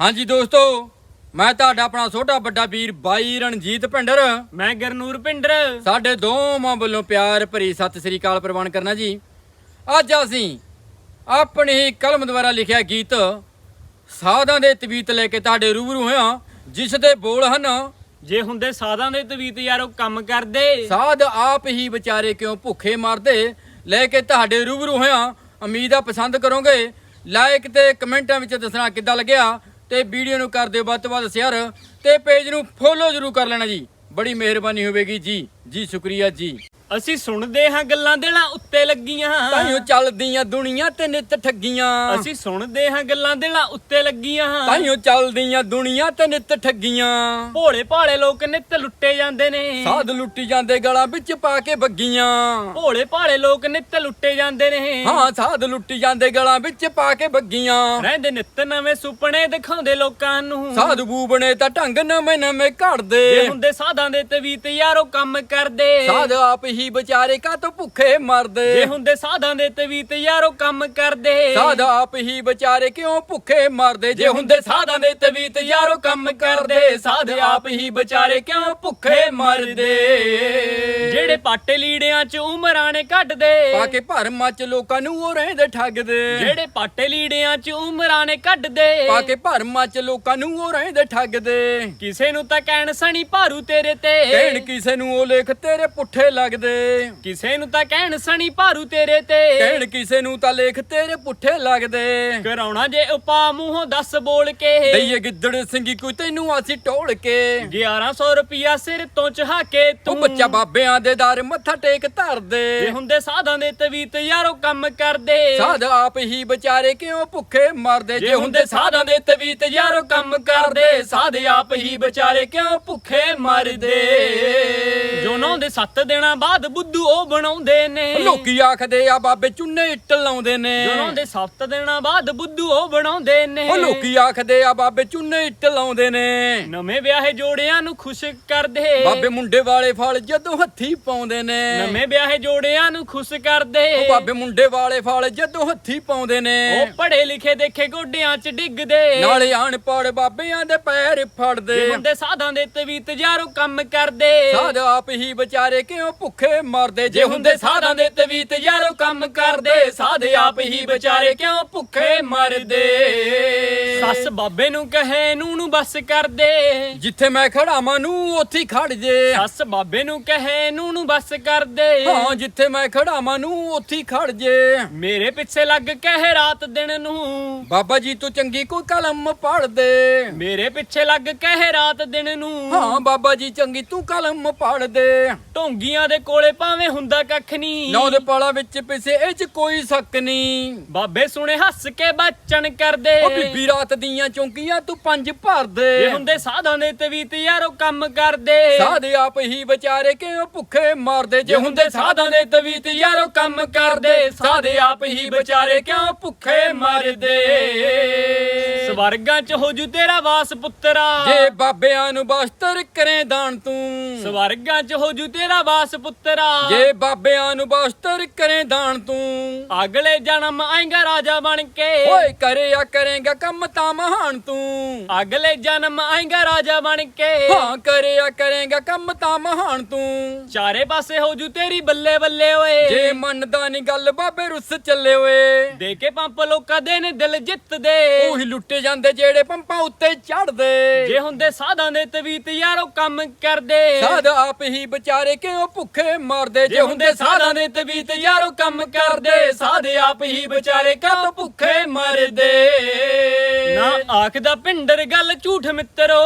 ਹਾਂਜੀ ਦੋਸਤੋ ਮੈਂ ਤੁਹਾਡਾ ਆਪਣਾ ਛੋਟਾ ਵੱਡਾ ਵੀਰ ਬਾਈ ਰਣਜੀਤ ਭਿੰਡਰ। ਮੈਂ ਗਰਨੂਰ ਪਿੰਡਰ ਸਾਡੇ ਦੋਵਾਂ ਵੱਲੋਂ ਪਿਆਰ ਭਰੀ ਸਤਿ ਸ੍ਰੀ ਅਕਾਲ ਪ੍ਰਵਾਨ ਕਰਨਾ ਜੀ। ਅੱਜ ਅਸੀਂ ਆਪਣੀ ਹੀ ਕਲਮ ਦੁਆਰਾ ਲਿਖਿਆ ਗੀਤ ਸਾਧਾਂ ਦੇ ਤਵੀਤ ਲੈ ਕੇ ਤੁਹਾਡੇ ਰੂਬਰੂ ਹੋਇਆ ਜਿਸ ਦੇ ਬੋਲ ਹਨ ਜੇ ਹੁੰਦੇ ਸਾਧਾਂ ਦੇ ਤਵੀਤ ਯਾਰ ਉਹ ਕੰਮ ਕਰਦੇ। ਸਾਧ ਆਪ ਹੀ ਵਿਚਾਰੇ ਕਿਉਂ ਭੁੱਖੇ ਮਰਦੇ? ਲੈ ਕੇ ਤੁਹਾਡੇ ਰੂਬਰੂ ਹੋਇਆ ਉਮੀਦ ਆ ਪਸੰਦ ਕਰੋਗੇ। ਲਾਈਕ ਤੇ ਕਮੈਂਟਾਂ ਵਿੱਚ ਦੱਸਣਾ ਕਿੱਦਾਂ ਲੱਗਿਆ? ਤੇ ਵੀਡੀਓ ਨੂੰ ਕਰ ਦਿਓ ਵੱਧ ਤੋਂ ਵੱਧ ਸ਼ੇਅਰ ਤੇ ਪੇਜ ਨੂੰ ਫੋਲੋ ਜ਼ਰੂਰ ਕਰ ਲੈਣਾ ਜੀ। ਬੜੀ ਮਿਹਰਬਾਨੀ ਹੋਵੇਗੀ ਜੀ। ਜੀ, ਸ਼ੁਕਰੀਆ ਜੀ। ਅਸੀਂ ਸੁਣਦੇ ਹਾਂ ਗੱਲਾਂ ਦਿਲਾਂ ਉੱਤੇ ਲੱਗੀਆਂ। ਤਾਈਓ ਚੱਲਦੀਆਂ ਦੁਨੀਆ ਤੇ ਨਿਤ ਠੱਗੀਆਂ। ਅਸੀਂ ਸੁਣਦੇ ਹਾਂ ਗੱਲਾਂ ਦਿਲਾਂ ਉੱਤੇ ਲੱਗੀਆਂ। ਤਾਈਓ ਚੱਲਦੀਆਂ ਦੁਨੀਆ ਤੇ ਨਿਤ ਠੱਗੀਆਂ। ਭੋਲੇ ਭਾਲੇ ਲੋਕ ਨਿੱਤ ਲੁੱਟੇ ਜਾਂਦੇ ਨੇ। ਸਾਧ ਲੁੱਟੀ ਜਾਂਦੇ ਗਲਾਂ ਵਿੱਚ ਪਾ ਕੇ ਬੱਗੀਆਂ। ਭੋਲੇ ਭਾਲੇ ਲੋਕ ਨਿੱਤ ਲੁੱਟੇ ਜਾਂਦੇ ਨੇ। ਹਾਂ ਸਾਧ ਲੁੱਟੀ ਜਾਂਦੇ ਗਲਾਂ ਵਿੱਚ ਪਾ ਕੇ ਬੱਗੀਆਂ। ਰਹਿੰਦੇ ਨਿੱਤ ਨਵੇਂ ਸੁਪਨੇ ਦਿਖਾਉਂਦੇ ਲੋਕਾਂ ਨੂੰ। ਸਾਧ ਬੂਬਣੇ ਤਾਂ ਢੰਗ ਨਵੇਂ ਨਵੇਂ ਜੇ ਘੜਦੇ ਹੁੰਦੇ ਸਾਧਾਂ ਦੇ ਤਵੀਤ ਯਾਰ ਕੰਮ ਕਰਦੇ। ਸਾਧ ਆਪ ਹੀ ਵਿਚਾਰੇ ਕਾ ਤੋਂ ਭੁੱਖੇ ਜੇ ਮਰਦੇ ਹੁੰਦੇ ਸਾਧਾਂ ਦੇ ਤਵੀਤ ਯਾਰ ਉਹ ਕੰਮ ਕਰਦੇ। ਸਾਧ ਆਪ ਹੀ ਵਿਚਾਰੇ ਕਿਉਂ ਭੁੱਖੇ ਮਰਦੇ? ਜੇ ਹੁੰਦੇ ਸਾਧਾਂ ਦੇ ਤਵੀਤ ਯਾਰੋ ਕੰਮ ਕਰਦੇ ਸਾਧ ਆਪ ਹੀ ਵਿਚਾਰੇ ਕਿਉਂ ਭੁੱਖੇ ਮਰਦੇ? ਜਿਹੜੇ ਪਾਟੇ ਲੀੜਿਆਂ 'ਚ ਉਮਰਾਂ ਨੇ ਕੱਢਦੇ ਪਾ ਕੇ ਭਰਮਾਂ ਚ ਲੋਕਾਂ ਨੂੰ ਉਹ ਰਹਿੰਦੇ ਠੱਗਦੇ। ਜਿਹੜੇ ਪਾਟੇ ਲੀੜਿਆਂ 'ਚ ਉਮਰਾਂ ਨੇ ਕੱਢਦੇ ਪਾ ਕੇ ਭਰਮਾਂ ਚ ਲੋਕਾਂ ਨੂੰ ਉਹ ਰਹਿੰਦੇ ਠੱਗਦੇ। ਕਿਸੇ ਨੂੰ ਤਾਂ ਕਹਿਣ ਸਣੀ ਭਾਰੂ ਤੇਰੇ ਤੇ। ਕਹਿਣ ਕਿਸੇ ਨੂੰ ਉਹ ਲੇਖ ਤੇਰੇ ਪੁੱਠੇ ਲੱਗਦੇ। ਕਿਸੇ ਨੂੰ ਤਾਂ ਕਹਿਣ ਸਣੀ ਭਾਰੂ ਤੇਰੇ ਤੇ। ਕਹਿਣ ਕਿਸੇ ਨੂੰ ਤਾਂ ਲੇਖ ਤੇਰੇ ਪੁੱਠੇ ਲੱਗਦੇ। ਕਰਾਉਣਾ ਜੇ ਉਪਾ ਮੂੰਹੋਂ ਦੱਸ ਬੋਲ ਕੇ। ਦਈਏ ਗਿੱਦੜ ਸਿੰਘੀ ਕੋਈ ਤੈਨੂੰ ਅਸੀਂ ਟੋਲ ਕੇ। 1100 ਰੁਪਿਆ ਸਿਰ ਤੋਂ ਚਹਾ ਕੇ ਤੂੰ। ਬੱਚਾ ਬਾਬਿਆਂ ਦੇ ਦਰ ਮੱਥਾ ਟੇਕ ਜੇ ਧਰਦੇ ਹੁੰਦੇ ਸਾਧਾਂ ਦੇ ਤਵੀਤ ਯਾਰੋ ਕੰਮ ਕਰਦੇ। ਸਾਧ ਆਪ ਹੀ ਵਿਚਾਰੇ ਕਿਉਂ ਭੁੱਖੇ ਮਰਦੇ? ਜੇ ਹੁੰਦੇ ਸਾਧਾਂ ਦੇ ਤਵੀਤ ਯਾਰੋ ਕੰਮ ਕਰਦੇ। ਸਾਧ ਆਪ ਹੀ ਵਿਚਾਰੇ ਕਿਉਂ ਭੁੱਖੇ ਮਰਦੇ? ਜੋ ਨੌ ਦੇ 7 ਦਿਨਾਂ ਬਾਅਦ ਬੁੱਧੂ ਉਹ ਬਣਾਉਂਦੇ ਨੇ। ਲੋਕੀ ਆਖਦੇ ਆ ਬਾਬੇ ਚੁੰਨੇ ਇੱਟ ਲਾਉਂਦੇ ਨੇ। ਜੋ ਨੌ ਦੇ 7 ਦਿਨਾਂ ਬਾਅਦ ਬੁੱਧੂ ਉਹ ਬਣਾਉਂਦੇ ਨੇ। ਉਹ ਲੋਕੀ ਆਖਦੇ ਆ ਬਾਬੇ ਚੁੰਨੇ ਇੱਟ ਲਾਉਂਦੇ ਨੇ। ਨਵੇਂ ਵਿਆਹੇ ਜੋੜਿਆਂ ਨੂੰ ਖੁਸ਼ ਕਰਦੇ। ਬਾਬੇ ਮੁੰਡੇ ਵਾਲੇ ਫਲ ਜਦੋਂ ਹੱਥੀ ਪਾਉਂਦੇ ਨੇ। ਨਵੇਂ ਵਿਆਹੇ ਜੋੜਿਆਂ ਨੂੰ ਖੁਸ਼ ਕਰਦੇ। ਉਹ ਬਾਬੇ ਮੁੰਡੇ ਵਾਲੇ ਫਲ ਜਦੋਂ ਹੱਥੀ ਪਾਉਂਦੇ ਨੇ। ਉਹ ਪੜ੍ਹੇ ਲਿਖੇ ਦੇਖੇ ਗੋਡਿਆਂ 'ਚ ਡਿੱਗਦੇ। ਨਾਲੇ ਅਨਪੜ੍ਹ ਬਾਬਿਆਂ ਦੇ ਪੈਰ ਫੜਦੇ। ਹੁੰਦੇ ਸਾਧਾਂ ਦੇ ਤਵੀਤ ਯਾਰੋ ਕੰਮ ਕਰਦੇ। ਸਾਧ ਆਪ ਹੀ ਵਿਚਾਰੇ ਕਿਉਂ ਭੁੱਖੇ ਮਰਦੇ ਜੇ ਹੁੰਦੇ ਸਾਧਾਂ ਦੇ ਤਵੀਤ ਯਾਰੋ ਕੰਮ ਕਰਦੇ। ਸਾਧ ਆਪ ਹੀ ਵਿਚਾਰੇ ਕਿਉਂ ਭੁੱਖੇ ਮਰਦੇ? ਸੱਸ ਬਾਬੇ ਨੂੰ ਕਹੇ ਨੂੰ ਨੂੰ ਬਸ ਕਰਦੇ। ਜਿੱਥੇ ਮੈਂ ਖੜਾ ਮਾਂ ਨੂੰ ਉੱਥੇ ਖੜ ਜੇ। ਸੱਸ ਬਾਬੇ ਨੂੰ ਕਹੇ ਨੂੰ ਨੂੰ ਬਸ ਕਰਦੇ। ਹਾਂ ਜਿੱਥੇ ਮੈਂ ਖੜਾ ਮਾਂ ਨੂੰ ਉੱਥੇ ਖੜ ਜੇ। ਮੇਰੇ ਪਿੱਛੇ ਲੱਗ ਕਹੇ ਰਾਤ ਦਿਨ ਨੂੰ। ਬਾਬਾ ਜੀ ਤੂੰ ਚੰਗੀ ਕੋਈ ਕਲਮ ਪੜ੍ਹ ਦੇ। ਮੇਰੇ ਪਿੱਛੇ ਲੱਗ ਕਹੇ ਰਾਤ ਦਿਨ ਨੂੰ। ਹਾਂ ਬਾਬਾ ਜੀ ਚੰਗੀ ਤੂੰ ਕਲਮ ਪੜ੍ਹ ਦੇ। ਢੋਂਗੀਆਂ ਦੇ ਕੋਲੇ ਭਾਵੇਂ ਹੁੰਦਾ ਕੱਖ ਨਹੀਂ ਨੌ ਦੇ ਪਾਲਾ ਵਿੱਚ ਪਿਸੇ ਇਹ ਚ ਕੋਈ ਸ਼ੱਕ ਨਹੀਂ ਬਾਬੇ ਸੁਣੇ ਹੱਸ ਕੇ ਬਚਨ ਕਰਦੇ। ਉਹ ਬੀਬੀ ਰਾਤ ਦੀਆਂ ਚੌਂਕੀਆਂ ਤੂੰ ਪੰਜ ਭਰ ਜੇ ਦੇ ਹੁੰਦੇ ਸਾਧਾਂ ਦੇ ਤਵੀਤ ਯਾਰੋ ਕੰਮ ਕਰਦੇ। ਸਾਧ ਆਪ ਹੀ ਵਿਚਾਰੇ ਕਿਉਂ ਭੁੱਖੇ ਮਰਦੇ? ਜੇ ਹੁੰਦੇ ਸਾਧਾਂ ਦੇ ਤਵੀਤ ਯਾਰੋ ਕੰਮ ਕਰਦੇ। ਸਾਧ ਆਪ ਹੀ ਵਿਚਾਰੇ ਕਿਉਂ ਭੁੱਖੇ ਮਰਦੇ? ਸਵਰਗਾਂ ਚ ਹੋ ਜੂ ਤੇਰਾ ਵਾਸ ਪੁੱਤਰਾ। ਜੇ ਬਾਬਿਆਂ ਨੂੰ ਬਸਤਰ ਕਰੇ ਦਾਨ ਤੂੰ। ਸਵਰਗਾਂ ਚ ਹੋ ਜੂ ਤੇਰਾ ਵਾਸ ਪੁੱਤਰਾ। ਜੇ ਬਾਬਿਆਂ ਨੂੰ ਬਸਤਰ ਕਰੇ ਦਾਨ ਤੂੰ। ਅਗਲੇ ਜਨਮ ਆਏਗਾ ਰਾਜਾ ਬਣ ਕੇ। ਓਏ ਕਰਿਆ ਕਰੇਗਾ ਕੰਮ ਤਾਂ ਮਹਾਨ ਤੂੰ। ਅਗਲੇ ਜਨਮ ਆਏਗਾ ਰਾਜਾ ਬਣ ਕੇ। ਹਾਂ ਕਰਿਆ ਕਰੇਗਾ ਕੰਮ ਤਾਂ ਮਹਾਨ ਤੂੰ। ਚਾਰੇ ਪਾਸੇ ਹੋ ਜੂ ਤੇਰੀ ਬੱਲੇ ਬੱਲੇ ਓਏ। ਜੇ ਮੰਨਦਾ ਨਹੀਂ ਗੱਲ ਬਾਬੇ ਰੁੱਸ ਚੱਲੇ ਓਏ। ਦੇ ਕੇ ਪੰਪ ਲੋਕਾਂ ਦੇ ਨੇ ਦਿਲ ਜਿੱਤਦੇ ਉਹੀ ਲੁੱਟੇ ਜਾਂਦੇ ਜਿਹੜੇ ਪੰਪਾਂ ਉੱਤੇ ਚੜਦੇ ਜੇ ਹੁੰਦੇ ਸਾਧਾਂ ਦੇ ਤਵੀਤ ਯਾਰੋ ਕੰਮ ਕਰਦੇ। ਸਾਧ ਆਪ ਹੀ ਵਿਚਾਰੇ ਕਿਉਂ ਭੁੱਖੇ ਮਰਦੇ, ਜੇ ਹੁੰਦੇ ਸਾਧਾਂ ਦੇ ਤਬੀਤ ਯਾਰੋ ਕੰਮ ਕਰਦੇ। ਸਾਧ ਆਪ ਹੀ ਵਿਚਾਰੇ ਕਿਉਂ ਭੁੱਖੇ ਮਰਦੇ। ਆਖਦਾ ਪਿੰਡਰ ਗੱਲ ਝੂਠ ਮਿੱਤਰੋ।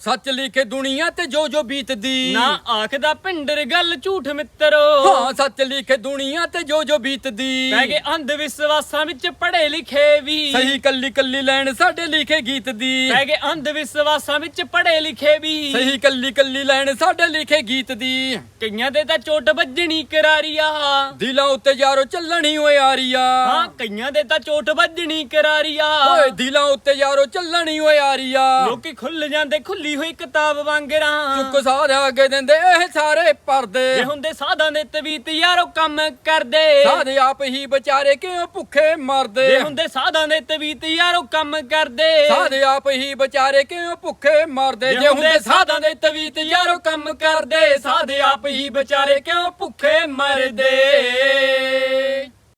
ਸੱਚ ਲਿਖੇ ਦੁਨੀਆ ਤੇ ਜੋ ਜੋ ਬੀਤਦੀ। ਨਾ ਆਖਦਾ ਪਿੰਡਰ ਗੱਲ ਝੂਠ ਮਿੱਤਰੋ। ਹਾਂ ਸੱਚ ਲਿਖੇ ਦੁਨੀਆ ਤੇ ਜੋ ਜੋ ਬੀਤਦੀ। ਪੈ ਗਏ ਅੰਧ ਵਿਸ਼ਵਾਸਾਂ ਵਿੱਚ ਪੜ੍ਹੇ ਲਿਖੇ ਵੀ। ਸਹੀ ਕੱਲੀ ਕੱਲੀ ਲੈਣ ਸਾਡੇ ਲਿਖੇ ਗੀਤ ਦੀ। ਪੈ ਗਏ ਅੰਧ ਵਿਸ਼ਵਾਸਾਂ ਵਿੱਚ ਪੜ੍ਹੇ ਲਿਖੇ ਵੀ। ਸਹੀ ਕੱਲੀ ਕੱਲੀ ਲੈਣ ਸਾਡੇ ਲਿਖੇ ਗੀਤ ਦੀ। ਕਈਆਂ ਦੇ ਤਾਂ ਚੋਟ ਵੱਜਣੀ ਕਰਾਰੀ ਆ ਦਿਲਾਂ ਉੱਤੇ ਯਾਰੋ ਚੱਲਣੀ ਓਏ ਆਰੀਆ। ਹਾਂ ਕਈਆਂ ਦੇ ਤਾਂ ਚੋਟ ਵੱਜਣੀ ਕਰਾਰੀ ਆ ਓਏ ਦਿਲਾਂ ਉੱਤੇ ਯਾਰੋ ਚੱਲਣੀ ਓਏ ਆਰੀਆ। ਲੋਕੀ ਖੁੱਲ ਜਾਂਦੇ ਖੁੱਲੀ ਹੋਈ ਕਿਤਾਬ ਵਾਂਗਰਾਂ ਚੁੱਕ ਸਾਰਿਆ ਅੱਗੇ ਦਿੰਦੇ ਇਹ ਸਾਰੇ ਪਰਦੇ। ਜੇ ਹੁੰਦੇ ਸਾਧਾਂ ਦੇ ਤਵੀਤ ਯਾਰੋ ਕੰਮ ਕਰਦੇ। ਸਾਦੇ ਆਪ ਹੀ ਵਿਚਾਰੇ ਕਿਉਂ ਭੁੱਖੇ ਮਰਦੇ? ਜੇ ਹੁੰਦੇ ਸਾਧਾਂ ਦੇ ਤਵੀਤ ਯਾਰੋ ਕੰਮ ਕਰਦੇ। ਸਾਦੇ ਆਪ ਹੀ ਵਿਚਾਰੇ ਕਿਉਂ ਭੁੱਖੇ ਮਰਦੇ? ਜੇ ਹੁੰਦੇ ਸਾਧਾਂ ਦੇ ਤਵੀਤ ਯਾਰੋ ਕੰਮ ਕਰਦੇ। ਸਾਦੇ ਆਪ ਹੀ ਵਿਚਾਰੇ ਕਿਉਂ ਭੁੱਖੇ ਮਰਦੇ?